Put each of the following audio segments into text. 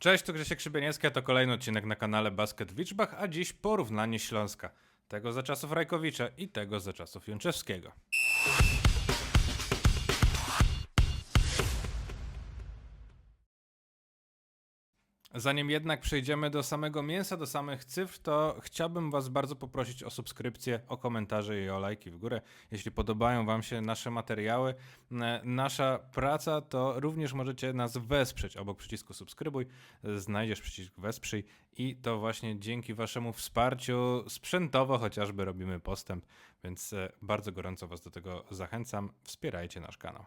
Cześć, tu Grzesiek Szybieniecki, to kolejny odcinek na kanale Basket w Liczbach, a dziś porównanie Śląska. Tego za czasów Rajkowicza i tego za czasów Jączewskiego. Zanim jednak przejdziemy do samego mięsa, do samych cyfr, to chciałbym Was bardzo poprosić o subskrypcję, o komentarze i o lajki w górę. Jeśli podobają Wam się nasze materiały, nasza praca, to również możecie nas wesprzeć. Obok przycisku subskrybuj znajdziesz przycisk wesprzyj i to właśnie dzięki Waszemu wsparciu sprzętowo chociażby robimy postęp, więc e, bardzo gorąco Was do tego zachęcam. Wspierajcie nasz kanał.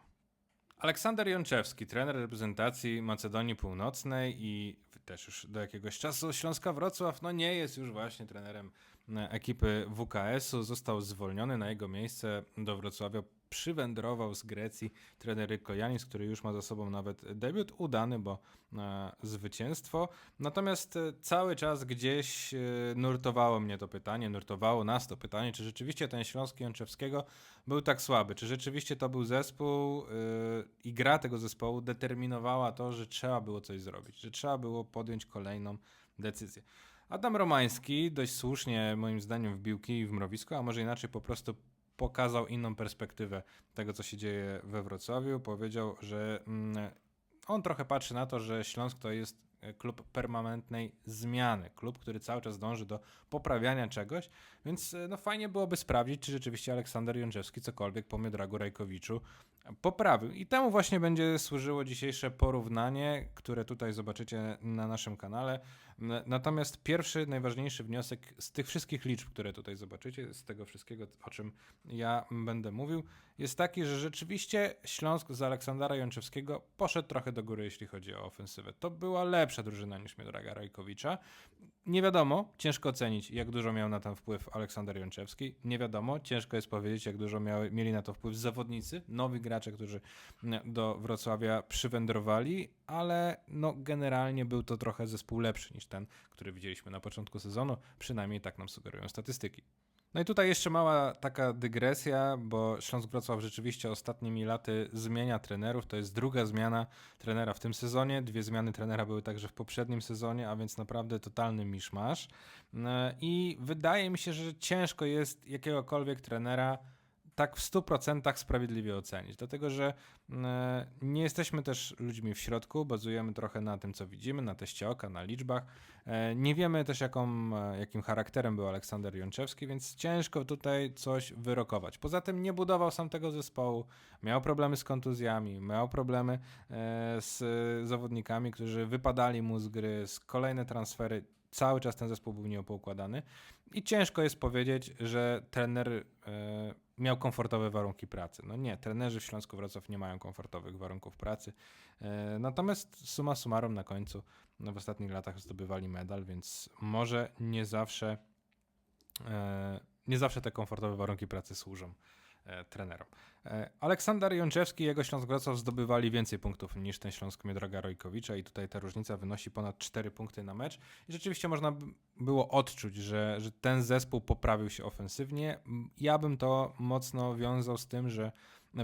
Aleksander Jączewski, trener reprezentacji Macedonii Północnej i też już do jakiegoś czasu Śląska Wrocław, no nie jest już właśnie trenerem e, ekipy WKS-u. Został zwolniony na jego miejsce do Wrocławia. Przywędrował z Grecji trener Ryko Janis, który już ma za sobą nawet debiut udany, bo e, zwycięstwo. Natomiast e, cały czas gdzieś e, nurtowało mnie to pytanie, nurtowało nas to pytanie, czy rzeczywiście ten Śląski Jączewskiego był tak słaby, czy rzeczywiście to był zespół i gra tego zespołu determinowała to, że trzeba było coś zrobić, że trzeba było podjąć kolejną decyzję. Adam Romański dość słusznie moim zdaniem wbił kij w mrowisko, a może inaczej po prostu pokazał inną perspektywę tego, co się dzieje we Wrocławiu. Powiedział, że mm, on trochę patrzy na to, że Śląsk to jest e, klub permanentnej zmiany, klub, który cały czas dąży do poprawiania czegoś, więc e, no fajnie byłoby sprawdzić, czy rzeczywiście Aleksander Jączewski cokolwiek po Miodragu Rajkowiczu poprawił. I temu właśnie będzie służyło dzisiejsze porównanie, które tutaj zobaczycie na naszym kanale. Natomiast pierwszy, najważniejszy wniosek z tych wszystkich liczb, które tutaj zobaczycie, z tego wszystkiego, o czym ja będę mówił, jest taki, że rzeczywiście Śląsk z Aleksandra Jączewskiego poszedł trochę do góry, jeśli chodzi o ofensywę. To była lepsza drużyna niż Miodraga Rajkowicza. Nie wiadomo, ciężko ocenić, jak dużo miał na to wpływ Aleksander Jączewski. Nie wiadomo, ciężko jest powiedzieć, jak dużo miały, mieli na to wpływ zawodnicy, nowi gracze, którzy do Wrocławia przywędrowali, ale no, generalnie był to trochę zespół lepszy niż ten, który widzieliśmy na początku sezonu. Przynajmniej tak nam sugerują statystyki. No i tutaj jeszcze mała taka dygresja, bo Śląsk Wrocław rzeczywiście ostatnimi laty zmienia trenerów. To jest druga zmiana trenera w tym sezonie. Dwie zmiany trenera były także w poprzednim sezonie, a więc naprawdę totalny miszmasz. E, I wydaje mi się, że ciężko jest jakiegokolwiek trenera tak w 100% sprawiedliwie ocenić, dlatego że e, nie jesteśmy też ludźmi w środku, bazujemy trochę na tym, co widzimy, na teście oka, na liczbach. E, Nie wiemy też, jaką, e, jakim charakterem był Aleksander Jączewski, więc ciężko tutaj coś wyrokować. Poza tym nie budował sam tego zespołu, miał problemy z kontuzjami, miał problemy z zawodnikami, którzy wypadali mu z gry, z kolejne transfery. Cały czas ten zespół był nieopoukładany i ciężko jest powiedzieć, że trener e, miał komfortowe warunki pracy. No nie, trenerzy w Śląsku Wrocław nie mają komfortowych warunków pracy. E, natomiast summa summarum na końcu no w ostatnich latach zdobywali medal, więc może nie zawsze e, nie zawsze te komfortowe warunki pracy służą trenerom. E, Aleksander Jączewski i jego Śląsk Wrocław zdobywali więcej punktów niż ten Śląsk Miodraga Rojkowicza i tutaj ta różnica wynosi ponad 4 punkty na mecz i rzeczywiście można było odczuć, że, że ten zespół poprawił się ofensywnie. Ja bym to mocno wiązał z tym, że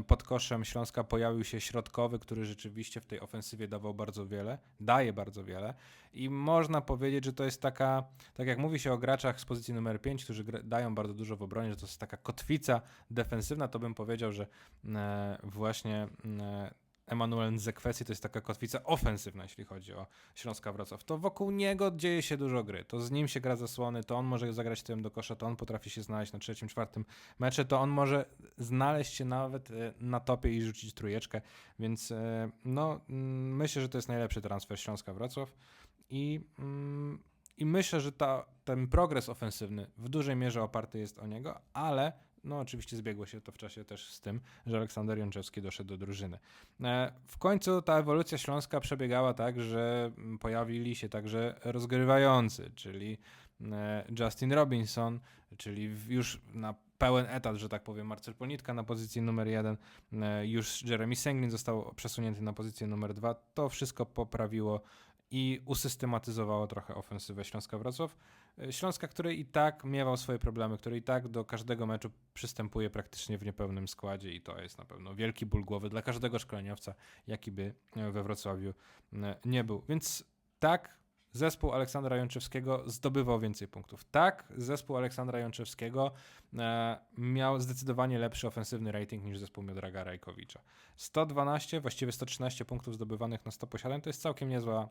pod koszem Śląska pojawił się środkowy, który rzeczywiście w tej ofensywie dawał bardzo wiele, daje bardzo wiele. I można powiedzieć, że to jest taka, tak jak mówi się o graczach z pozycji numer 5, którzy dają bardzo dużo w obronie, że to jest taka kotwica defensywna, to bym powiedział, że e, właśnie e, Emanuel Nzekwesi to jest taka kotwica ofensywna, jeśli chodzi o Śląska Wrocław. To wokół niego dzieje się dużo gry. To z nim się gra zasłony, to on może zagrać tyłem do kosza, to on potrafi się znaleźć na trzecim, czwartym mecze, to on może znaleźć się nawet e, na topie i rzucić trójeczkę, więc e, no mm, myślę, że to jest najlepszy transfer Śląska Wrocław i, mm, i myślę, że ta, ten progres ofensywny w dużej mierze oparty jest o niego, ale no oczywiście zbiegło się to w czasie też z tym, że Aleksander Jączewski doszedł do drużyny. E, W końcu ta ewolucja Śląska przebiegała tak, że pojawili się także rozgrywający, czyli e, Justin Robinson, czyli już na pełen etat, że tak powiem, Marcel Ponitka na pozycji numer jeden, e, już Jeremy Senglin został przesunięty na pozycję numer dwa. To wszystko poprawiło i usystematyzowało trochę ofensywę Śląska Wrocław. E, Śląska, który i tak miewał swoje problemy, który i tak do każdego meczu przystępuje praktycznie w niepełnym składzie i to jest na pewno wielki ból głowy dla każdego szkoleniowca, jaki by e, we Wrocławiu e, nie był. Więc Tak, zespół Aleksandra Jączewskiego zdobywał więcej punktów. Tak, zespół Aleksandra Jączewskiego miał zdecydowanie lepszy ofensywny rating niż zespół Miodraga Rajkowicza. 112, właściwie 113 punktów zdobywanych na 100 posiadań to jest całkiem niezła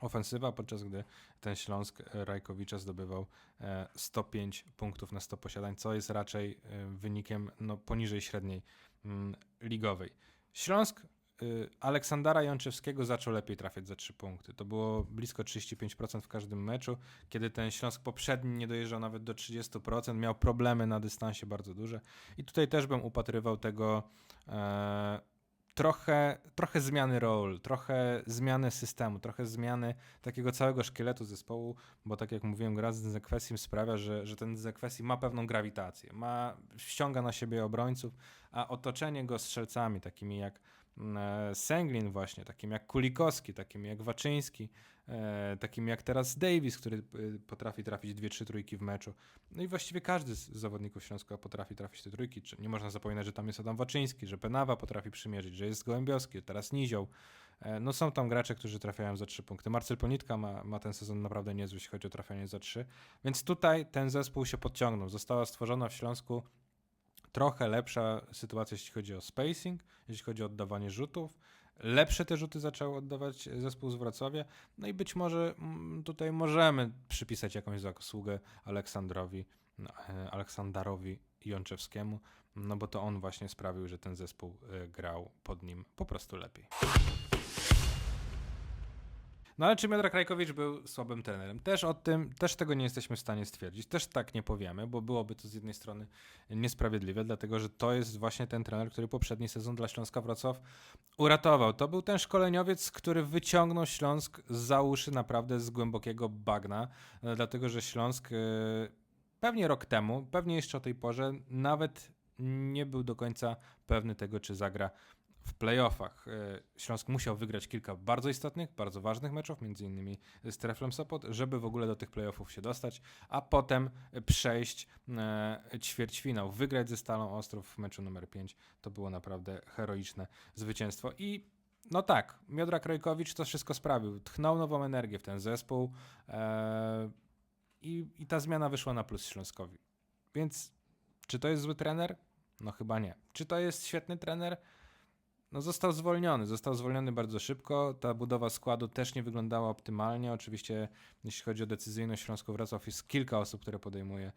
ofensywa, podczas gdy ten Śląsk e, Rajkowicza zdobywał e, 105 punktów na 100 posiadań, co jest raczej e, wynikiem no, poniżej średniej mm, ligowej. Śląsk y, Aleksandra Jączewskiego zaczął lepiej trafiać za 3 punkty. To było blisko 35% w każdym meczu, kiedy ten Śląsk poprzedni nie dojeżdżał nawet do 30%, miał problemy na dystansie bardzo duże. I tutaj też bym upatrywał tego e, trochę, trochę zmiany ról, trochę zmiany systemu, trochę zmiany takiego całego szkieletu zespołu, bo tak jak mówiłem, gra z Zekwesim sprawia, że, że ten Zekwesi ma pewną grawitację, ma, ściąga na siebie obrońców, a otoczenie go strzelcami, takimi jak mm, e, Sęglin właśnie, takim jak Kulikowski, takim jak Waczyński, takim jak teraz Davis, który e, potrafi trafić dwie, trzy trójki w meczu. No i właściwie każdy z zawodników Śląska potrafi trafić te trójki. Nie można zapominać, że tam jest Adam Waczyński, że Penawa potrafi przymierzyć, że jest Gołębioski, teraz Nizioł. E, No są tam gracze, którzy trafiają za trzy punkty. Marcel Ponitka ma, ma ten sezon naprawdę niezły, jeśli chodzi o trafianie za trzy. Więc tutaj ten zespół się podciągnął. Została stworzona w Śląsku trochę lepsza sytuacja, jeśli chodzi o spacing, jeśli chodzi o oddawanie rzutów. Lepsze te rzuty zaczął oddawać zespół z Wrocławia. No i być może mm, tutaj możemy przypisać jakąś zasługę Aleksandrowi, no, e, Aleksandarowi Jączewskiemu, no bo to on właśnie sprawił, że ten zespół e, grał pod nim po prostu lepiej. No ale czy Miodrag Rajkowicz był słabym trenerem? Też o tym, też tego nie jesteśmy w stanie stwierdzić. Też tak nie powiemy, bo byłoby to z jednej strony niesprawiedliwe, dlatego że to jest właśnie ten trener, który poprzedni sezon dla Śląska Wrocław uratował. To był ten szkoleniowiec, który wyciągnął Śląsk za uszy naprawdę z głębokiego bagna, e, dlatego że Śląsk e, pewnie rok temu, pewnie jeszcze o tej porze, nawet nie był do końca pewny tego, czy zagra w playoffach. E, Śląsk musiał wygrać kilka bardzo istotnych, bardzo ważnych meczów, między innymi z Treflem Sopot, żeby w ogóle do tych playoffów się dostać, a potem przejść e, ćwierćfinał, wygrać ze Stalą Ostrów w meczu numer 5. To było naprawdę heroiczne zwycięstwo i no tak, Miodra Krojkowicz to wszystko sprawił. Tchnął nową energię w ten zespół e, i, i ta zmiana wyszła na plus Śląskowi. Więc czy to jest zły trener? No chyba nie. Czy to jest świetny trener? No został zwolniony, został zwolniony bardzo szybko. Ta budowa składu też nie wyglądała optymalnie. Oczywiście, jeśli chodzi o decyzyjność Śląsku Wrocław, jest kilka osób, które podejmuje e,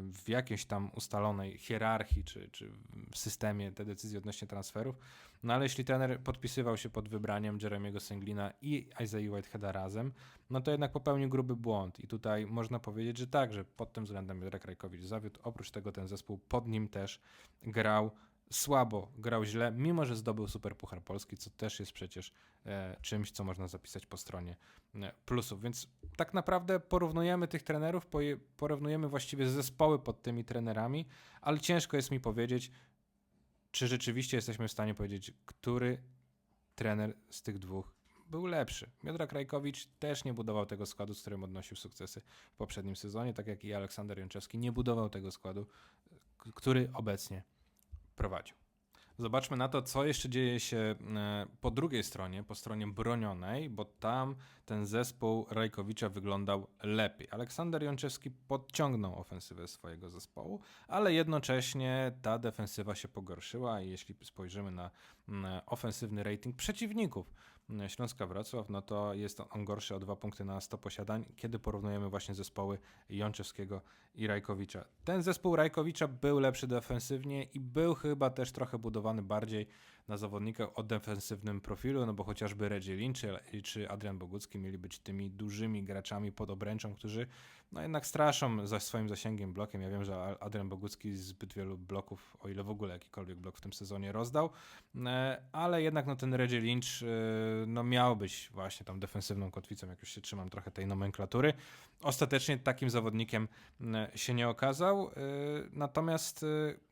w jakiejś tam ustalonej hierarchii czy, czy w systemie te decyzje odnośnie transferów. No ale jeśli trener podpisywał się pod wybraniem Jeremiego Senglina i Isaiah Whiteheada razem, no to jednak popełnił gruby błąd. I tutaj można powiedzieć, że tak, że pod tym względem Jurek Rajkowicz zawiódł. Oprócz tego ten zespół pod nim też grał słabo, grał źle, mimo że zdobył Super Puchar Polski, co też jest przecież e, czymś, co można zapisać po stronie e, plusów. Więc tak naprawdę porównujemy tych trenerów, porównujemy właściwie zespoły pod tymi trenerami, ale ciężko jest mi powiedzieć, czy rzeczywiście jesteśmy w stanie powiedzieć, który trener z tych dwóch był lepszy. Miodra Krajkowicz też nie budował tego składu, z którym odnosił sukcesy w poprzednim sezonie, tak jak i Aleksander Jączewski nie budował tego składu, który obecnie prowadził. Zobaczmy na to, co jeszcze dzieje się e, po drugiej stronie, po stronie bronionej, bo tam ten zespół Rajkowicza wyglądał lepiej. Aleksander Jączewski podciągnął ofensywę swojego zespołu, ale jednocześnie ta defensywa się pogorszyła i jeśli spojrzymy na mm, ofensywny rating przeciwników Śląska Wrocław, no to jest on gorszy o dwa punkty na 100 posiadań, kiedy porównujemy właśnie zespoły Jączewskiego i Rajkowicza. Ten zespół Rajkowicza był lepszy defensywnie i był chyba też trochę budowany bardziej na zawodnikach o defensywnym profilu, no bo chociażby Reggie Lynch czy, czy Adrian Bogucki mieli być tymi dużymi graczami pod obręczą, którzy no jednak straszą za swoim zasięgiem blokiem. Ja wiem, że Adrian Bogucki zbyt wielu bloków, o ile w ogóle jakikolwiek blok w tym sezonie rozdał, e, ale jednak no ten Reggie Lynch e, no miał być właśnie tam defensywną kotwicą, jak już się trzymam trochę tej nomenklatury. Ostatecznie takim zawodnikiem e, się nie okazał, natomiast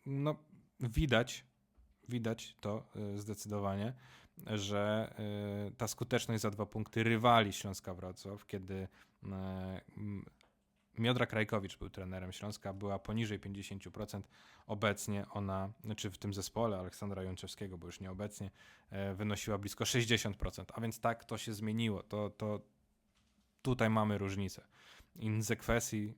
no widać, widać to e, zdecydowanie, że e, ta skuteczność za dwa punkty rywali Śląska Wrocław, kiedy m, Miodra Krajkowicz był trenerem Śląska, była poniżej 50%. Obecnie ona, znaczy w tym zespole Aleksandra Jączewskiego, bo już nie obecnie, wynosiła blisko 60%. A więc tak to się zmieniło. To, to tutaj mamy różnicę. Inzekwesi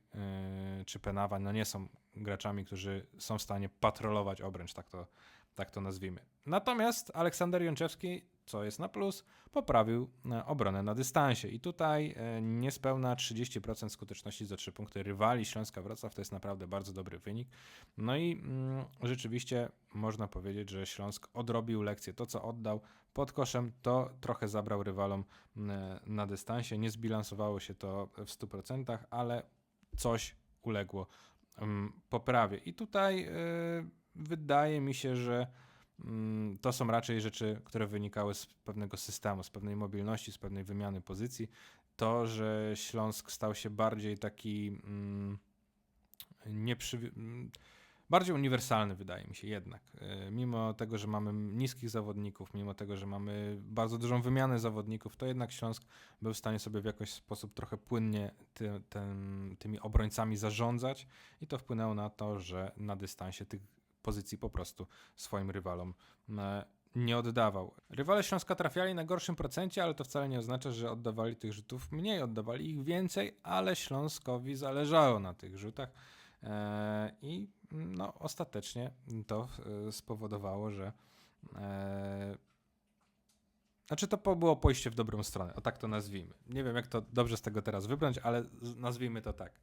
yy, czy Penawa no nie są graczami, którzy są w stanie patrolować obręcz, tak to, tak to nazwijmy. Natomiast Aleksander Jączewski, co jest na plus, poprawił e, obronę na dystansie i tutaj e, niespełna 30% skuteczności za 3 punkty rywali Śląska Wrocław to jest naprawdę bardzo dobry wynik. No i mm, rzeczywiście można powiedzieć, że Śląsk odrobił lekcję. To, co oddał pod koszem, to trochę zabrał rywalom mm, na dystansie. Nie zbilansowało się to w 100%, ale coś uległo mm, poprawie. I tutaj y, wydaje mi się, że mm, to są raczej rzeczy, które wynikały z pewnego systemu, z pewnej mobilności, z pewnej wymiany pozycji. To, że Śląsk stał się bardziej taki mm, nieprzy... mm, bardziej uniwersalny, wydaje mi się jednak. Y, Mimo tego, że mamy niskich zawodników, mimo tego, że mamy bardzo dużą wymianę zawodników, to jednak Śląsk był w stanie sobie w jakiś sposób trochę płynnie ty, tym, tymi obrońcami zarządzać i to wpłynęło na to, że na dystansie tych pozycji po prostu swoim rywalom e, nie oddawał. Rywale Śląska trafiali na gorszym procencie, ale to wcale nie oznacza, że oddawali tych rzutów mniej, oddawali ich więcej, ale Śląskowi zależało na tych rzutach. E, I no, ostatecznie to e, spowodowało, że znaczy to było pójście w dobrą stronę, o tak to nazwijmy. Nie wiem jak to dobrze z tego teraz wybrać, ale nazwijmy to tak.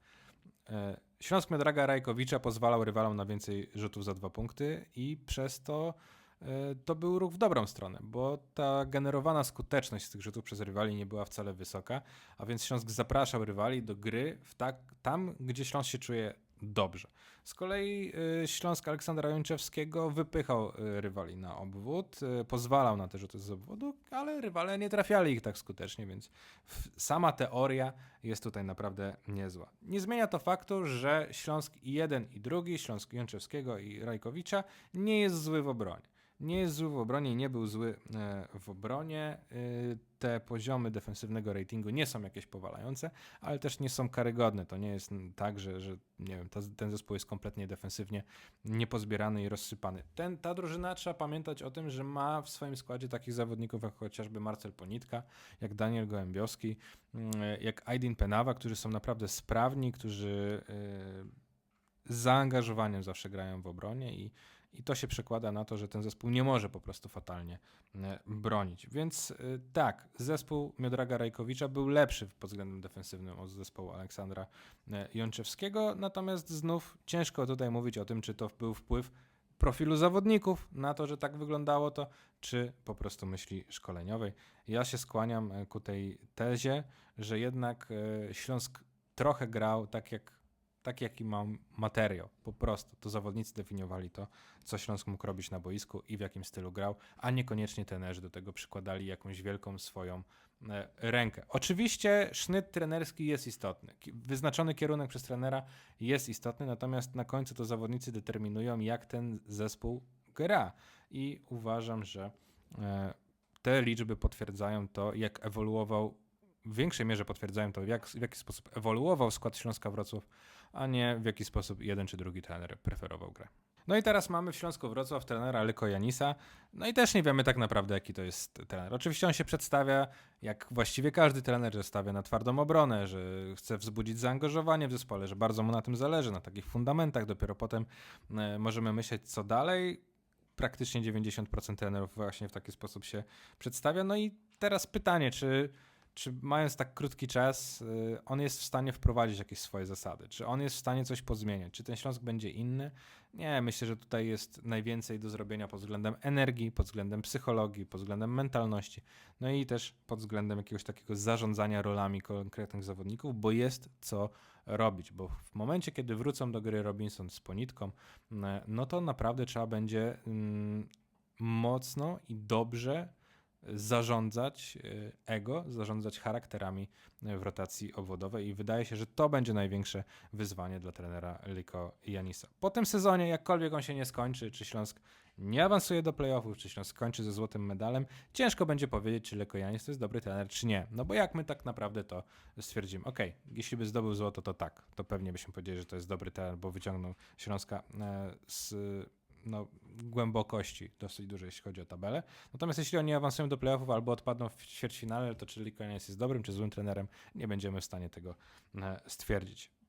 E, Śląsk Miodraga Rajkowicza pozwalał rywalom na więcej rzutów za dwa punkty i przez to e, to był ruch w dobrą stronę, bo ta generowana skuteczność z tych rzutów przez rywali nie była wcale wysoka, a więc Śląsk zapraszał rywali do gry w tak, tam, gdzie Śląsk się czuje dobrze. Z kolei y, Śląsk Aleksandra Jączewskiego wypychał y, rywali na obwód, y, pozwalał na te rzuty z obwodu, ale rywale nie trafiali ich tak skutecznie, więc sama teoria jest tutaj naprawdę niezła. Nie zmienia to faktu, że Śląsk jeden i drugi, Śląsk Jączewskiego i Rajkowicza, nie jest zły w obronie. Nie jest zły w obronie, nie był zły e, w obronie. Y, Te poziomy defensywnego ratingu nie są jakieś powalające, ale też nie są karygodne. To nie jest tak, że, że nie wiem, ta, ten zespół jest kompletnie defensywnie niepozbierany i rozsypany. Ten, ta drużyna trzeba pamiętać o tym, że ma w swoim składzie takich zawodników jak chociażby Marcel Ponitka, jak Daniel Gołębiowski, mm, jak Aydin Penawa, którzy są naprawdę sprawni, którzy z zaangażowaniem zawsze grają w obronie i, i to się przekłada na to, że ten zespół nie może po prostu fatalnie e, bronić. Więc e, tak, zespół Miodraga Rajkowicza był lepszy pod względem defensywnym od zespołu Aleksandra e, Jączewskiego, natomiast znów ciężko tutaj mówić o tym, czy to był wpływ profilu zawodników na to, że tak wyglądało to, czy po prostu myśli szkoleniowej. Ja się skłaniam ku tej tezie, że jednak Śląsk trochę grał tak jak tak jaki mam materiał, po prostu. To zawodnicy definiowali to, co Śląsk mógł robić na boisku i w jakim stylu grał, a niekoniecznie trenerzy do tego przykładali jakąś wielką swoją e, rękę. Oczywiście sznyt trenerski jest istotny. Wyznaczony kierunek przez trenera jest istotny, natomiast na końcu to zawodnicy determinują, jak ten zespół gra. I uważam, że e, te liczby potwierdzają to, jak ewoluował, w większej mierze potwierdzają to, jak, w jaki sposób ewoluował skład Śląska Wrocław, a nie w jaki sposób jeden czy drugi trener preferował grę. No i teraz mamy w Śląsku Wrocław trenera Lyko Janisa. No i też nie wiemy tak naprawdę, jaki to jest trener. Oczywiście on się przedstawia, jak właściwie każdy trener, że stawia na twardą obronę, że chce wzbudzić zaangażowanie w zespole, że bardzo mu na tym zależy, na takich fundamentach. Dopiero potem e, możemy myśleć, co dalej. Praktycznie 90% trenerów właśnie w taki sposób się przedstawia. No i teraz pytanie, czy czy mając tak krótki czas, y, on jest w stanie wprowadzić jakieś swoje zasady? Czy on jest w stanie coś pozmieniać? Czy ten Śląsk będzie inny? Nie, myślę, że tutaj jest najwięcej do zrobienia pod względem energii, pod względem psychologii, pod względem mentalności, no i też pod względem jakiegoś takiego zarządzania rolami konkretnych zawodników, bo jest co robić, bo w momencie, kiedy wrócą do gry Robinson z Ponitką, mm, no to naprawdę trzeba będzie mm, mocno i dobrze zarządzać y, ego, zarządzać charakterami y, w rotacji obwodowej i wydaje się, że to będzie największe wyzwanie dla trenera Liko Janisa. Po tym sezonie, jakkolwiek on się nie skończy, czy Śląsk nie awansuje do playoffów, czy Śląsk skończy ze złotym medalem, ciężko będzie powiedzieć, czy Liko Janis to jest dobry trener, czy nie. No bo jak my tak naprawdę to stwierdzimy? Okej, jeśli by zdobył złoto, to tak, to pewnie byśmy powiedzieli, że to jest dobry trener, bo wyciągnął Śląska e, z no, głębokości dosyć dużej, jeśli chodzi o tabelę. Natomiast jeśli oni awansują do playoffów albo odpadną w ćwierćfinale, to czy Lee Koniec jest dobrym czy złym trenerem, nie będziemy w stanie tego e, stwierdzić.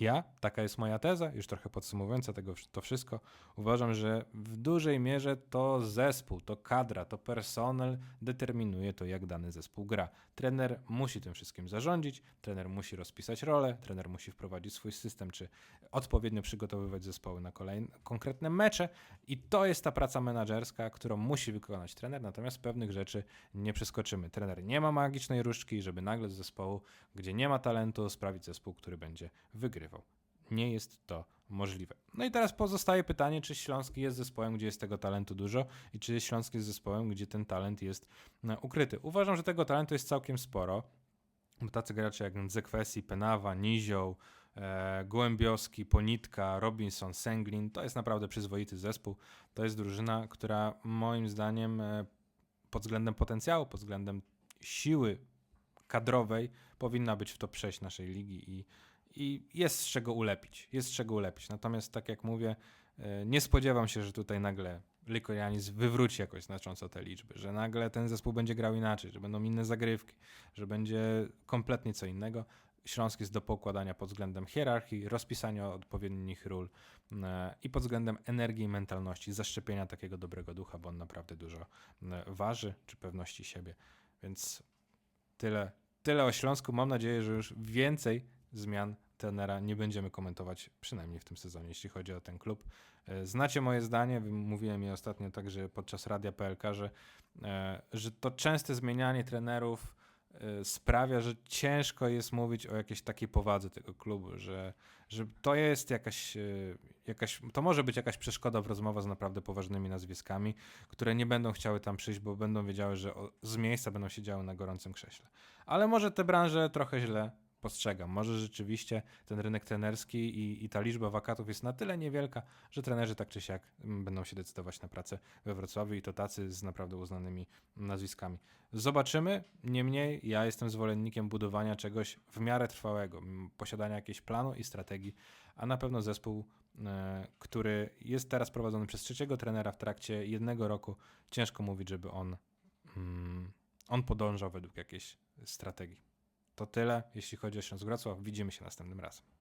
Ja, taka jest moja teza, już trochę podsumowująca tego, to wszystko, uważam, że w dużej mierze to zespół, to kadra, to personel determinuje to, jak dany zespół gra. Trener musi tym wszystkim zarządzić, trener musi rozpisać rolę, trener musi wprowadzić swój system, czy odpowiednio przygotowywać zespoły na kolejne konkretne mecze i to jest ta praca menadżerska, którą musi wykonać trener, natomiast pewnych rzeczy nie przeskoczymy. Trener nie ma magicznej różdżki, żeby nagle z zespołu, gdzie nie ma talentu, sprawić zespół, który będzie wygrywał. Nie jest to możliwe. No i teraz pozostaje pytanie, czy Śląski jest zespołem, gdzie jest tego talentu dużo i czy Śląski jest zespołem, gdzie ten talent jest e, ukryty. Uważam, że tego talentu jest całkiem sporo. Bo tacy gracze jak Zekwesi, Penawa, Nizioł, e, Ponitka, Robinson, Senglin, to jest naprawdę przyzwoity zespół. To jest drużyna, która moim zdaniem e, pod względem potencjału, pod względem siły kadrowej powinna być w top 6 naszej ligi i, i jest z czego ulepić. Jest z czego ulepić. Natomiast tak jak mówię, e, nie spodziewam się, że tutaj nagle Lykorianis wywróci jakoś znacząco te liczby, że nagle ten zespół będzie grał inaczej, że będą inne zagrywki, że będzie kompletnie co innego. Śląsk jest do pokładania pod względem hierarchii, rozpisania odpowiednich ról e, i pod względem energii i mentalności, zaszczepienia takiego dobrego ducha, bo on naprawdę dużo waży, czy pewności siebie. Więc tyle, tyle o Śląsku. Mam nadzieję, że już więcej zmian trenera nie będziemy komentować, przynajmniej w tym sezonie, jeśli chodzi o ten klub. E, Znacie moje zdanie, mówiłem je ostatnio także podczas Radia PLK, że, e, że to częste zmienianie trenerów e, sprawia, że ciężko jest mówić o jakiejś takiej powadze tego klubu, że, że to jest jakaś, jakaś, to może być jakaś przeszkoda w rozmowach z naprawdę poważnymi nazwiskami, które nie będą chciały tam przyjść, bo będą wiedziały, że z miejsca będą siedziały na gorącym krześle. Ale może te branże trochę źle postrzegam. Może rzeczywiście ten rynek trenerski i, i ta liczba wakatów jest na tyle niewielka, że trenerzy tak czy siak mm, będą się decydować na pracę we Wrocławiu i to tacy z naprawdę uznanymi nazwiskami. Zobaczymy. Niemniej ja jestem zwolennikiem budowania czegoś w miarę trwałego, posiadania jakiegoś planu i strategii, a na pewno zespół, e, który jest teraz prowadzony przez trzeciego trenera w trakcie jednego roku, ciężko mówić, żeby on, mm, on podążał według jakiejś strategii. To tyle, jeśli chodzi o Śląsk Wrocław. Widzimy się następnym razem.